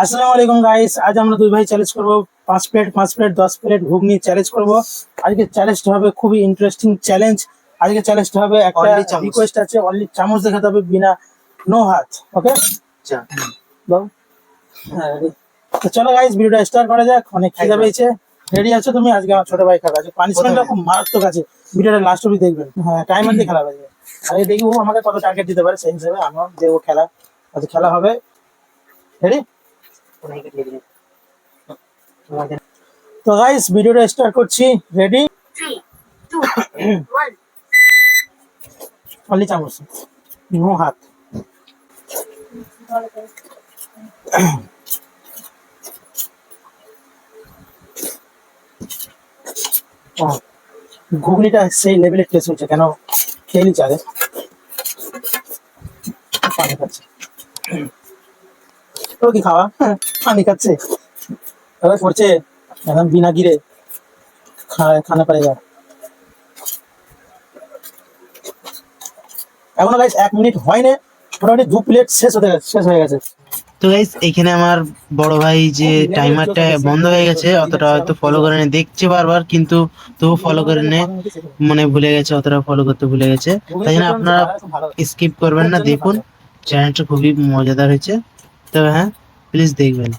আসসালামু আলাইকুম গাইস আজ আমরা দুই ভাই চ্যালেঞ্জ করব। পাঁচ প্লেট পাঁচ প্লেট দশ প্লেট ঘুগনি চ্যালেঞ্জ করব। আজকে চ্যালেঞ্জটা হবে খুবই ইন্টারেস্টিং চ্যালেঞ্জ আজকে চ্যালেঞ্জটা হবে একটা রিকোয়েস্ট আছে অনলি চামচ দেখাতে হবে বিনা নো হাত ওকে আচ্ছা। হ্যাঁ? তো চলো গাইস ভিডিওটা স্টার্ট করা যাক। অনেক খিদে। পেয়েছে। রেডি আছো তুমি? আজকে আমার ছোট ভাই খাবে। আছে পানিশমেন্টটা খুব মারাত্মক আছে। ভিডিওটা লাস্ট অবধি দেখবেন। হ্যাঁ টাইমার দিয়ে খেলা হবে আরে দেখি ও আমাকে কত টার্গেট দিতে পারে সেই হিসাবে। আমার যে ও খেলা আজ খেলা হবে। রেডি তো গাইস ভিডিওটা স্টার্ট করছি। রেডি. অনলি চামচ। নো হাত। ঘুগনিটা সেই লেভেলের টেস্ট হচ্ছে কেন? খেয়ে নিচ্ছে আগে পানি খাচ্ছে ও কি খাওয়া? হ্যাঁ, পানি খাচ্ছে। পড়ছে এখন বিনা গিরে খানা পারেগা এখনও গাইস এক মিনিট হয়নি মোটামুটি দু প্লেট শেষ গেছে শেষ হয়ে গেছে। তো আমার বড় ভাই যে বন্ধ হয়ে গেছে অতটা হয়তো ফলো নে দেখছে বারবার কিন্তু ফলো করে নে মনে ভুলে গেছে অতটা ফলো করতে ভুলে গেছে। তাই জন্য আপনারা স্কিপ করবেন না দেখুন চ্যানেলটা খুবই মজাদার হয়েছে। তবে হ্যাঁ প্লিজ দেখবেন।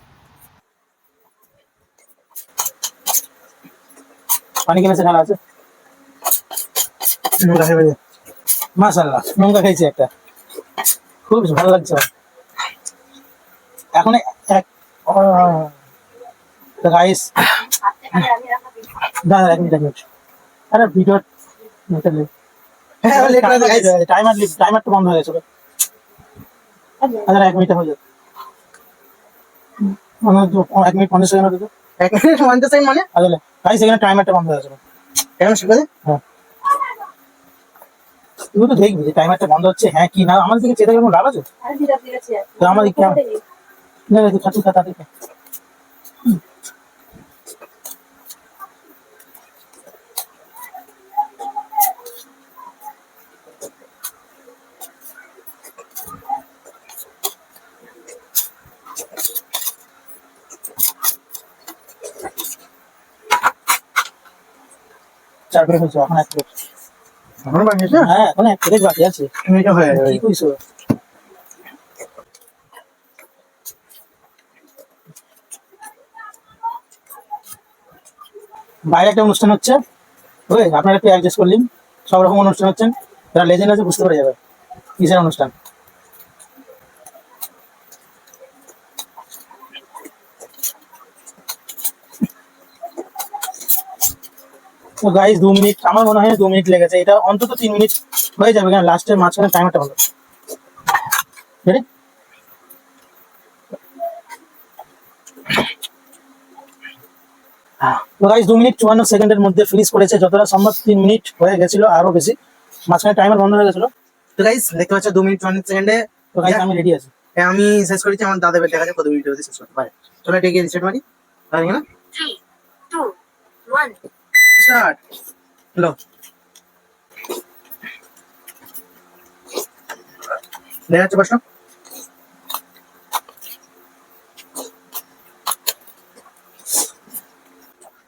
পানি কিনেছে ঢালা আছে? নোংরা খেয়ে ফেলেছে। মাশাআল্লাহ নোংরা খেয়েছি একটা। খুব ভালো লাগছে। এখন এক গাইস দাদা এক মিনিট এক মিনিট। আরে ভিডিও টাইমার টাইমারটা বন্ধ হয়ে গেছে। আচ্ছা এক মিনিট হয়ে যাবে এক মিনিট পঞ্চাশ সেকেন্ড হতে এক মিনিট মানতে চাই মানে? আসলে গাইস এখানে টাইমারটা বন্ধ হয়ে গেছে কেন হ্যাঁ। তুই তো দেখবি যে টাইমারটা বন্ধ হচ্ছে হ্যাঁ কি না আমাদের দিকে চেতে কোনো লাভ আছে? তো আমাদের কেমন? না না, খাতা চার প্লেট হয়েছে এখন এক প্লেট এখন বাকি হ্যাঁ এখন এক প্লেট বাকি আছে। এটা হয়ে কি কইছো? বাইরে একটা অনুষ্ঠান হচ্ছে। ওই আপনারা একটু অ্যাডজাস্ট করলেন সব রকম অনুষ্ঠান হচ্ছেন যারা লেজেন্ড আছে বুঝতে পারা যাবে। কিসের অনুষ্ঠান? তো গাইস দু মিনিট আমার মনে হয় দু মিনিট লেগেছে। এটা অন্তত তিন মিনিট হয়ে যাবে কারণ লাস্টের মাঝখানে টাইমারটা ভালো। রেডি তো গাইস দু মিনিট চুয়ান্ন সেকেন্ডের মধ্যে ফিনিশ করেছে। যতটা সম্ভব তিন মিনিট হয়ে গেছিল আরও বেশি। মাঝখানে টাইমার বন্ধ হয়ে গেছিল। তো গাইস দেখতে পাচ্ছ দু মিনিট চুয়ান্ন সেকেন্ডে তো গাইস আমি রেডি আছি। আমি শেষ করেছি। আমার দাদা দেখা যায় কত মিনিট শেষ করতে পারে চলো এটা গিয়ে রিসেট মারি পারি না. স্টার্ট। প্রশ্ন।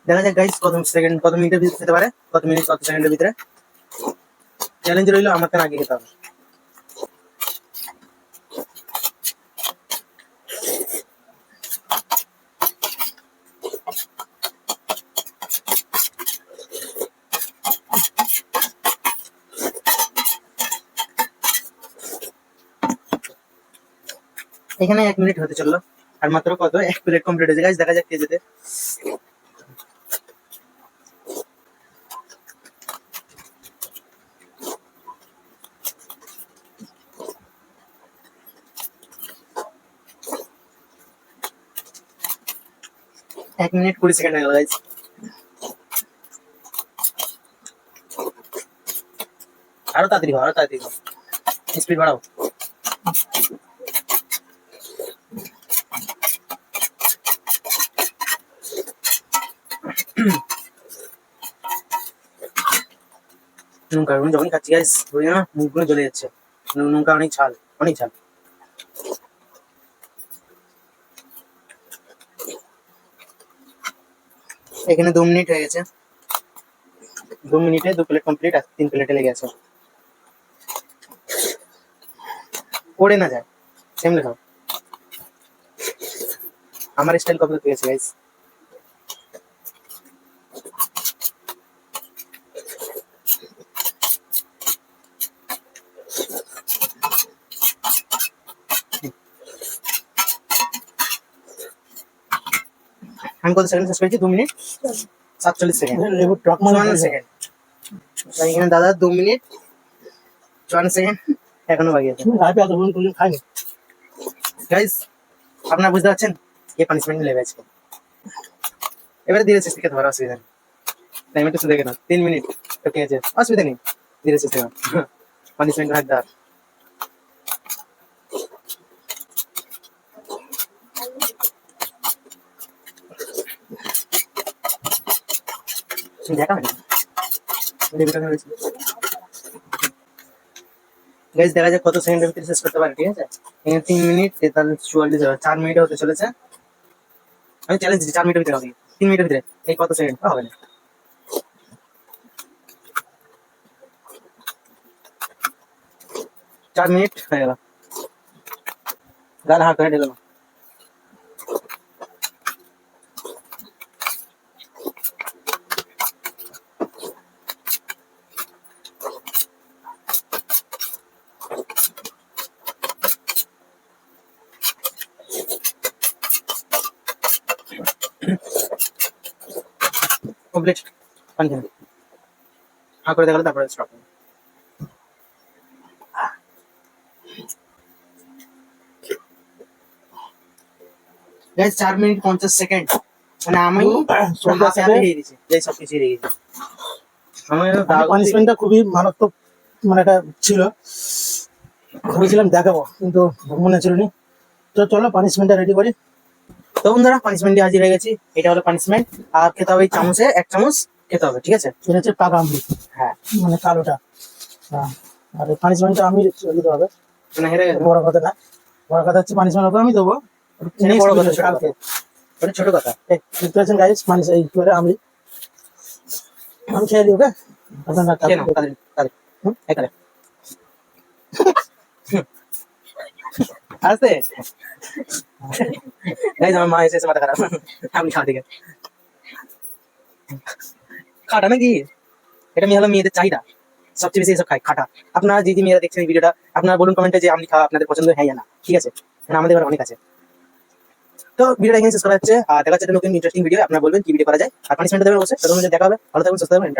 দেখা যাক গাইস কত সেকেন্ড কত মিনিটের ভিতরে যেতে পারে? কত মিনিট কত সেকেন্ডের ভিতরে? চ্যালেঞ্জ রইল, আমাকে আগে খেতে হবে। এখানে এক মিনিট হতে চলল। আর মাত্র কত? এক প্লেট কমপ্লিট হয়েছে। গাইস দেখা যাক কে যেতে এক মিনিট কুড়ি সেকেন্ড হয়ে গেল গাইস আরও তাড়াতাড়ি আরও তাড়াতাড়ি স্পিড বাড়াও। নুনকা নুন যখন খাচ্ছি গাইস ধরে না মুখগুলো জ্বলে যাচ্ছে নুনকা অনেক ঝাল অনেক ঝাল এখানে দু মিনিট হয়ে গেছে দু মিনিটে দু প্লেট কমপ্লিট আর তিন প্লেটে লেগে আছে পড়ে না যায় সেম লেখাও আমার স্টাইল কবে থেকে গেছে গাইস আমি কত সেকেন্ড শেষ করেছি দু মিনিট। সাতচল্লিশ সেকেন্ড মানে চুয়ান্ন সেকেন্ড এখানে দাদা দু মিনিট। চুয়ান্ন সেকেন্ড এখনও বাকি আছে। খাইনি। গাইস আপনারা বুঝতে পারছেন কে পানিশমেন্ট নেবে আজকে। এবারে ধীরে চেষ্টা খেতে পারো অসুবিধা নেই। টাইম একটু দেখে না তিন মিনিট। তো কে আছে। অসুবিধা নেই। ধীরে করো। পানিশমেন্ট রাখতে দেখা দেখা যাক কত সেকেন্ডের ভিতরে শেষ করতে পারে, ঠিক আছে? তিন মিনিট তেতাল্লিশ চুয়াল্লিশ চার মিনিট হতে চলেছে। আমি চ্যালেঞ্জ দিচ্ছি, চার মিনিটের ভিতরে হবে। তিন মিনিটের ভিতরে। এই কত সেকেন্ড হবে না। চার মিনিট হয়ে গেল। গাল হাত করে ঢেলে কমপ্লিট। কন্টিনিউ হ্যাঁ করে দেখালে তারপরে স্টপ গাইস চার মিনিট পঞ্চাশ সেকেন্ড মানে আমি সন্ধ্যা হাতে সাথে- হাতে দিয়ে দিয়েছি। এই সব কিছু দিয়ে দিয়েছি। আমার পানিশমেন্টটা খুবই মারাত্মক মানে একটা ছিল। ভেবেছিলাম দেখাবো কিন্তু মনে ছিল নি তো চলো পানিশমেন্টটা রেডি করি। তো বন্ধুরা পানিশমেন্ট দিয়ে হাজির হয়ে গেছি। এটা হলো পানিশমেন্ট আর খেতে হবে চামচে এক চামচ খেতে হবে ঠিক আছে? এটা হচ্ছে পাকা আমলি হ্যাঁ। মানে কালোটা। হ্যাঁ। আর পানিশমেন্টটা আমি দিতে হবে। মানে হেরে বড় কথা না। বড় কথা হচ্ছে পানিশমেন্ট ওকে আমি দেবো। বড় কথা, কালকে। ওটা ছোট কথা। এই, দেখতে পাচ্ছেন গাইস পানিশ এই করে আমি আমি খেয়ে দিই ওকে? আপনারা নাও, কালকে- দিকে। খাটা নাকি? এটা মেয়ে হলো মেয়েদের চাহিদা। সবচেয়ে বেশি খায়, খাটা। মেয়েরা দেখছেন ভিডিওটা, আপনারা বলুন কমেন্টে যে আমি খাওয়া আপনাদের পছন্দ হ্যাঁ না। ঠিক আছে? আমাদের অনেক আছে। তো এখানে শেষ করা হচ্ছে। আর দেখা যাচ্ছে নতুন ইন্টারেস্টিং ভিডিও আপনারা বলবেন কি ভিডিও করা যায়। আর পানিশমেন্ট অবশ্যই। তখন দেখা হবে। ভালো থাকবেন, সুস্থ থাকবেন